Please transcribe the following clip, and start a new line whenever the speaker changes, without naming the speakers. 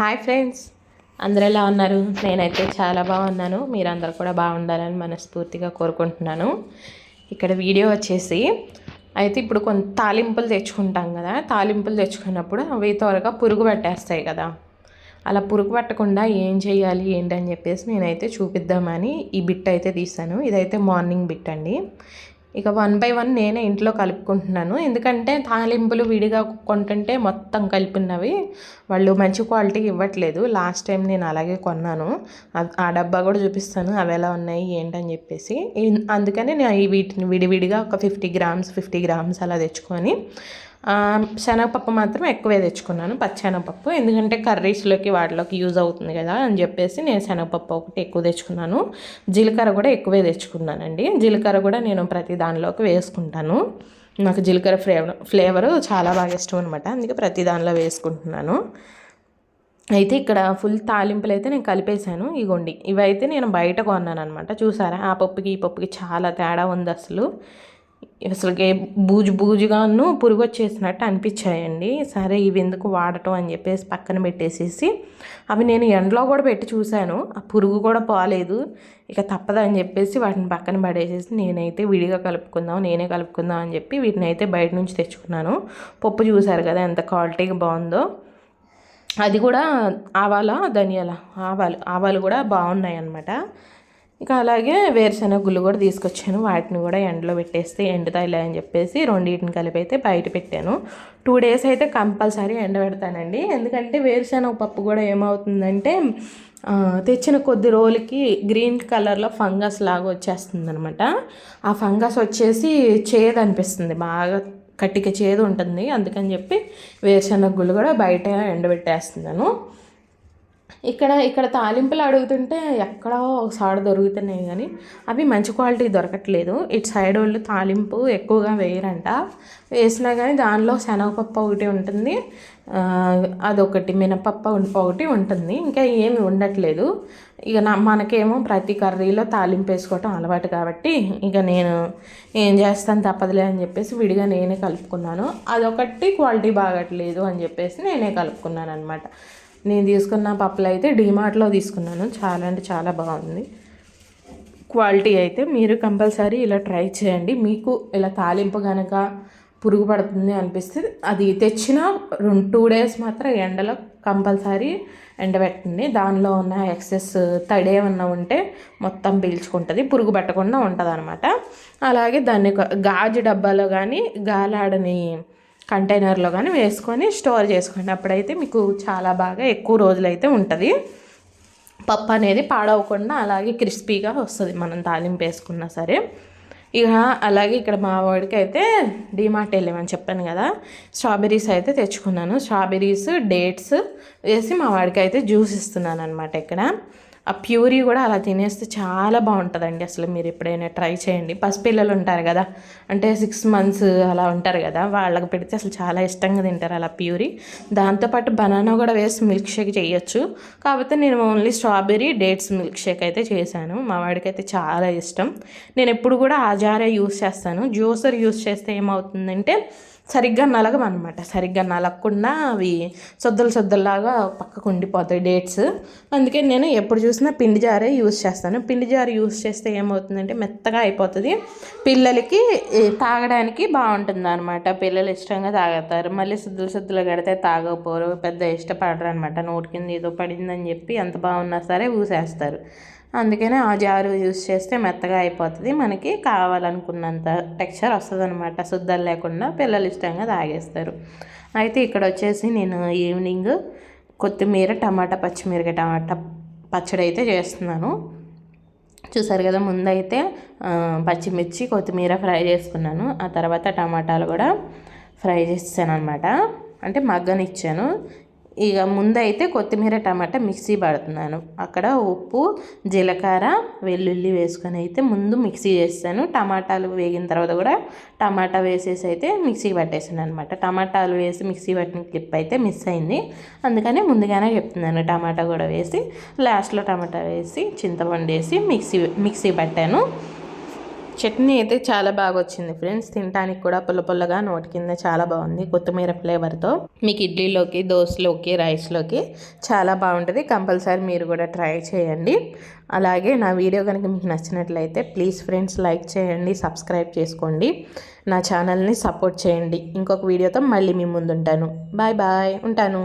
Hi friends. అందరు ఎలా ఉన్నారు? నేనైతే చాలా బాగున్నాను. మీరందరూ కూడా బాగుండాలని మనస్ఫూర్తిగా కోరుకుంటున్నాను. ఇక్కడ వీడియో వచ్చేసి అయితే ఇప్పుడు కొంత తాలింపులు తెచ్చుకుంటాం కదా తాలింపులు తెచ్చుకున్నప్పుడు అవి త్వరగా పురుగు పట్టేస్తాయి కదా. అలా పురుగు పట్టకుండా ఏం చేయాలి ఏంటని చెప్పేసి నేనైతే చూపిద్దామని ఈ బిట్ అయితే తీసాను ఇదైతే మార్నింగ్ బిట్ అండి. ఇక వన్ బై వన్ నేనే ఇంట్లో కలుపుకుంటున్నాను. ఎందుకంటే తాలింపులు విడిగా కొంటుంటే మొత్తం కలిపినవి వాళ్ళు మంచి క్వాలిటీ ఇవ్వట్లేదు. లాస్ట్ టైం నేను అలాగే కొన్నాను. ఆ- డబ్బా కూడా చూపిస్తాను. అవి ఎలా ఉన్నాయి ఏంటని చెప్పేసి. అందుకనే అందుకని నేను ఈ వీటిని విడివిడిగా ఒక ఫిఫ్టీ గ్రామ్స్ ఫిఫ్టీ గ్రామ్స్ అలా తెచ్చుకొని శనగపప్పు మాత్రం ఎక్కువే తెచ్చుకున్నాను పచ్చెనగపప్పు ఎందుకంటే కర్రీస్లోకి వాటిలోకి యూజ్ అవుతుంది కదా అని చెప్పేసి నేను శనగపప్పు ఒకటి ఎక్కువ తెచ్చుకున్నాను. జీలకర్ర కూడా ఎక్కువే తెచ్చుకున్నానండి. జీలకర్ర కూడా నేను ప్రతి దానిలోకి వేసుకుంటాను. నాకు జీలకర్ర ఫ్లేవర్ ఫ్లేవర్ చాలా బాగా ఇష్టం అనమాట అందుకే ప్రతి దానిలో వేసుకుంటున్నాను. అయితే ఇక్కడ ఫుల్ తాలింపులు అయితే నేను కలిపేశాను. ఇగోండి ఇవైతే నేను బయట కొన్నాను అనమాట చూసారా? ఆ పప్పుకి ఈ పప్పుకి చాలా తేడా ఉంది అసలు. అసలుకి బూజు బూజుగాను పురుగు వచ్చేసినట్టు అనిపించాయండి. సరే ఇవి ఎందుకు వాడటం అని చెప్పేసి పక్కన పెట్టేసేసి అవి నేను ఎండలో కూడా పెట్టి చూశాను. ఆ పురుగు కూడా పోలేదు. ఇక తప్పదని చెప్పేసి వాటిని పక్కన పడేసేసి నేనైతే విడిగా కలుపుకుందాం నేనే కలుపుకుందాం అని చెప్పి వీటిని అయితే బయట నుంచి తెచ్చుకున్నాను. పప్పు చూసారు కదా ఎంత క్వాలిటీగా బాగుందో. అది కూడా ఆవాల ధనియాల? ఆవాలు ఆవాలు కూడా బాగున్నాయి అన్నమాట ఇక అలాగే వేరుశెనగ గుళ్ళు కూడా తీసుకొచ్చాను. వాటిని కూడా ఎండలో పెట్టేస్తే ఎండుతాయిలే అని చెప్పేసి రెండింటిని కలిపి అయితే బయట పెట్టాను. టూ డేస్ అయితే కంపల్సరీ ఎండబెడతానండి ఎందుకంటే వేరుశెనగ పప్పు కూడా ఏమవుతుందంటే తెచ్చిన కొద్ది రోజులకి గ్రీన్ కలర్లో ఫంగస్ లాగా వచ్చేస్తుంది అనమాట ఆ ఫంగస్ వచ్చేసి చేదు అనిపిస్తుంది. బాగా కట్టిక చేదు ఉంటుంది. అందుకని చెప్పి వేరుశెనగ గుళ్ళు కూడా బయట ఎండబెట్టేస్తున్నాను. ఇక్కడ ఇక్కడ తాలింపులు అడుగుతుంటే ఎక్కడో ఒకసారి దొరుకుతున్నాయి కానీ అవి మంచి క్వాలిటీ దొరకట్లేదు. ఇటు సైడ్ వాళ్ళు తాలింపు ఎక్కువగా వేయరంట. వేసినా కానీ దానిలో శనగపప్పు ఒకటి ఉంటుంది. అదొకటి మినపప్పు ఒకటి ఉంటుంది. ఇంకా ఏమి ఉండట్లేదు. ఇక నా మనకేమో ప్రతి కర్రీలో తాలింపు వేసుకోవటం అలవాటు కాబట్టి ఇక నేను ఏం చేస్తాను తప్పదులే అని చెప్పేసి విడిగా నేనే కలుపుకున్నాను. అదొకటి క్వాలిటీ బాగట్లేదు అని చెప్పేసి నేనే కలుపుకున్నాను అనమాట నేను తీసుకున్న పప్పులు అయితే డీమార్ట్లో తీసుకున్నాను. చాలా అంటే చాలా బాగుంది. క్వాలిటీ అయితే మీరు కంపల్సరీ ఇలా ట్రై చేయండి. మీకు ఇలా తాలింపు కనుక పురుగు పడుతుంది అనిపిస్తే అది తెచ్చిన రెండు టూ డేస్ మాత్రం ఎండలో కంపల్సరీ ఎండబెట్టండి. దానిలో ఉన్న ఎక్సెస్ తడి ఏమన్నా ఉంటే మొత్తం పీల్చుకుంటుంది. పురుగు పట్టకుండా ఉంటుంది అనమాట అలాగే దాన్ని గాజు డబ్బాలో కానీ గాలాడని కంటైనర్లో కానీ వేసుకొని స్టోర్ చేసుకోండి. అప్పుడైతే మీకు చాలా బాగా ఎక్కువ రోజులైతే ఉంటుంది. పప్పు అనేది పాడవకుండా అలాగే క్రిస్పీగా వస్తుంది మనం తాలింపు వేసుకున్నా సరే. ఇక అలాగే ఇక్కడ మా వాడికి అయితే డిమార్ట్ వెళ్ళామని చెప్పాను కదా. స్ట్రాబెరీస్ అయితే తెచ్చుకున్నాను. స్ట్రాబెరీస్ డేట్స్ వేసి మా వాడికి అయితే జ్యూస్ ఇస్తున్నాను అనమాట ఇక్కడ. ఆ ప్యూరీ కూడా అలా తినేస్తే చాలా బాగుంటుందండి అసలు మీరు ఎప్పుడైనా ట్రై చేయండి. పసిపిల్లలు ఉంటారు కదా అంటే సిక్స్ మంత్స్ అలా ఉంటారు కదా వాళ్ళకి పెడితే అసలు చాలా ఇష్టంగా తింటారు అలా ప్యూరీ. దాంతోపాటు బనానా కూడా వేసి మిల్క్ షేక్ చేయొచ్చు. కాకపోతే నేను only strawberry dates milk shake అయితే చేశాను. మా వాడికి అయితే చాలా ఇష్టం. నేను ఎప్పుడు కూడా ఆ జారే యూస్ చేస్తాను. జ్యూసర్ యూస్ చేస్తే ఏమవుతుందంటే సరిగ్గా నలగమన్నమాట సరిగ్గా నలగకుండా అవి సొద్దలు సొద్దల్లాగా పక్కకు ఉండిపోతాయి డేట్స్. అందుకే నేను ఎప్పుడు చూసినా పిండి జారే యూస్ చేస్తాను. పిండి జారు యూస్ చేస్తే ఏమవుతుందంటే మెత్తగా అయిపోతుంది. పిల్లలకి తాగడానికి బాగుంటుంది అనమాట పిల్లలు ఇష్టంగా తాగుతారు. మళ్ళీ సిద్ధులు సిద్ధులు కడితే తాగకపోరు. పెద్ద ఇష్టపడరు అనమాట నోటి కింద ఏదో పడిందని చెప్పి ఎంత బాగున్నా సరే ఊసేస్తారు. అందుకనే ఆ జారు యూస్ చేస్తే మెత్తగా అయిపోతుంది. మనకి కావాలనుకున్నంత టెక్స్చర్ వస్తుంది అనమాట శుద్ధం లేకుండా పిల్లలు ఇష్టంగా తాగేస్తారు. అయితే ఇక్కడ వచ్చేసి నేను ఈవినింగ్ కొత్తిమీర టమాటా పచ్చిమిరకాయ టమాటా పచ్చడి అయితే చేస్తున్నాను. చూసారు కదా ముందైతే పచ్చిమిర్చి కొత్తిమీర ఫ్రై చేసుకున్నాను. ఆ తర్వాత టమాటాలు కూడా ఫ్రై చేసాను అనమాట అంటే మగ్గనిచ్చాను. ఇక ముందైతే కొత్తిమీర టమాటా మిక్సీ పడుతున్నాను. అక్కడ ఉప్పు జీలకర్ర వెల్లుల్లి వేసుకొని అయితే ముందు మిక్సీ చేస్తాను. టమాటాలు వేగిన తర్వాత కూడా టమాటా వేసేసి అయితే మిక్సీ పట్టేసాను అనమాట టమాటాలు వేసి మిక్సీ పట్టిన క్లిప్ అయితే మిస్ అయింది. అందుకని ముందుగానే చెప్తున్నాను టమాటా కూడా వేసి లాస్ట్లో టమాటా వేసి చింతపండు వేసి మిక్సీ మిక్సీ పట్టాను. చట్నీ అయితే చాలా బాగా వచ్చింది ఫ్రెండ్స్. తినడానికి కూడా పుల్ల పుల్లగా నోటి కింద చాలా బాగుంది. కొత్తిమీర ఫ్లేవర్తో మీకు ఇడ్లీలోకి దోశలోకి రైస్లోకి చాలా బాగుంటుంది. కంపల్సరీ మీరు కూడా ట్రై చేయండి. అలాగే నా వీడియో కనుక మీకు నచ్చినట్లయితే ప్లీజ్ ఫ్రెండ్స్ లైక్ చేయండి సబ్స్క్రైబ్ చేసుకోండి. నా ఛానల్ని సపోర్ట్ చేయండి. ఇంకొక వీడియోతో మళ్ళీ మీ ముందు ఉంటాను బాయ్ బాయ్. ఉంటాను.